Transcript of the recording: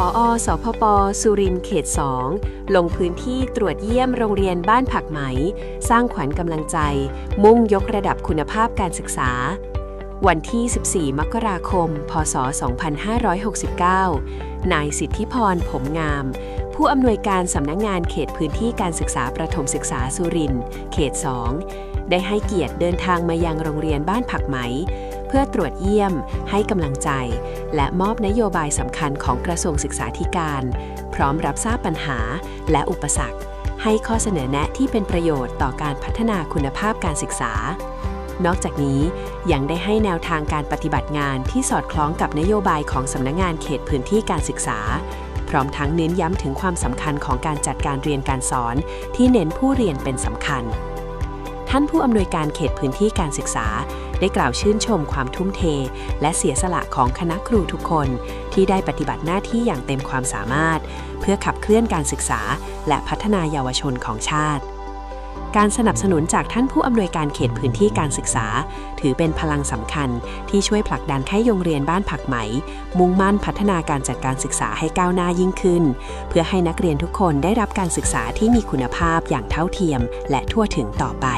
ออสพป สุรินทร์เขต 2 ลงพื้นที่ตรวจเยี่ยมโรงเรียนบ้านผักไหม สร้างขวัญกำลังใจ มุ่งยกระดับคุณภาพการศึกษา วันที่ 14 มกราคม พศ 2569 นายสิทธิพร ผมงาม ผู้อำนวยการสำนักงงานเขตพื้นที่การศึกษาประถมศึกษาสุรินทร์เขต 2 ได้ให้เกียรติเดินทางมายังโรงเรียนบ้านผักไหม เพื่อตรวจเยี่ยม ให้กำลังใจ และมอบนโยบายสำคัญของกระทรวงศึกษาธิการ พร้อมรับทราบปัญหาและอุปสรรค ให้ข้อเสนอแนะที่เป็นประโยชน์ต่อการพัฒนาคุณภาพการศึกษา นอกจากนี้ยังได้ให้แนวทางการปฏิบัติงานที่สอดคล้องกับนโยบายของสำนักงานเขตพื้นที่การศึกษาพร้อมทั้งเน้นย้ำถึงความสำคัญของการจัดการเรียนการสอน ที่เน้นผู้เรียนเป็นสำคัญ ท่านผู้อำนวยการเขตพื้นที่การศึกษา ได้กล่าวชื่นชมความทุ่มเท และเสียสละของคณะครูทุกคน ที่ได้ปฏิบัติหน้าที่อย่างเต็มความสามารถ เพื่อขับเคลื่อนการศึกษา และพัฒนาเยาวชนของชาติการสนับสนุนจากท่านผู้อำนวยการเขตพื้นที่การศึกษา ถือเป็นพลังสำคัญที่ช่วยผลักดันให้โรงเรียนบ้านผักไหม มุ่งมั่นพัฒนาการจัดการศึกษาให้ก้าวหน้ายิ่งขึ้น เพื่อให้นักเรียนทุกคนได้รับการศึกษาที่มีคุณภาพอย่างเท่าเทียม และทั่วถึงต่อไป